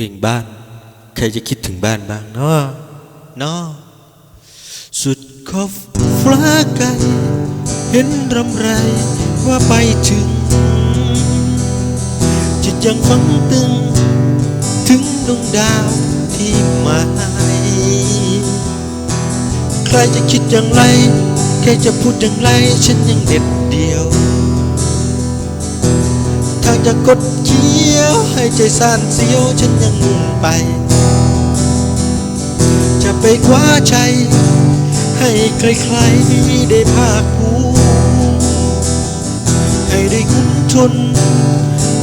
เพลงบ้าน ใครจะคิดถึงบ้านบ้างเนาะเนาะสุดขอบฟ้าไกลเห็นรำไรว่าไปถึง จิตยังฝังตึง ถึงดวงดาวที่หมายใครจะคิดอย่างไร ใครจะพูดอย่างไร ฉันยังเด็ดเดียว จะกดเคี้ยวให้ใจสั่นเสียวฉันยังไป จะไปคว้าชัยให้ใครๆได้ภาคภูมิให้ได้คุ้มทุน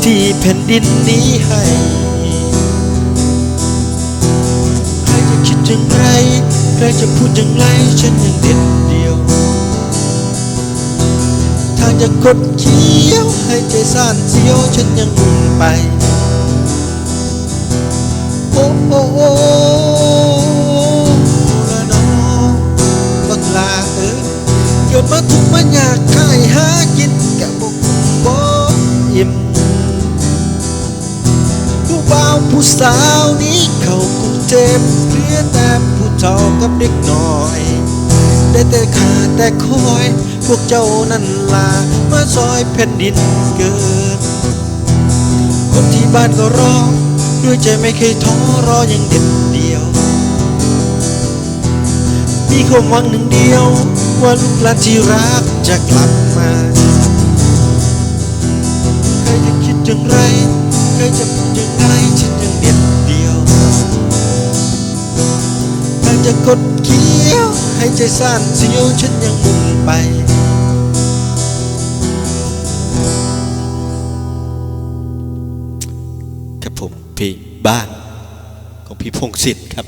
ที่แผ่นดินนี้ให้ใครจะคิดอย่างไร ใครจะพูดอย่างไรฉันยังเด็ดางจะกดเคี้ยว ให้ใจสั่นเสียวฉันยังมุ่งไป โอ้โอ้โอ้ละน้องบักลาเอ้ยเกิดมาทุกมายากขายหากินกะบอกบ่อิ่มผู้บ่าวผู้สาวนี้เขาคงเจ็บเพลียแต่ผู้เฒ่ากับเด็กน้อย ได้แต่ขาดแต่คอย พวกเจ้านั่นลามาซอยแผ่นดินเกิด คนที่บ้านก็รอด้วยใจไม่เคยท้อรออย่างเด็ดเดียว มีความหวังหนึ่งเดียว ว่าลูกหลานที่รักจะกลับมาใครจะคิดอย่างไรใครจะพูดอย่างไรฉันยังเด็ดเดียวใครจะกดเคี้ยวให้ใจสั่นเสียวฉันยังมุ่งไป ผมพี่บ้านของพี่พงศิษฐ์ครับ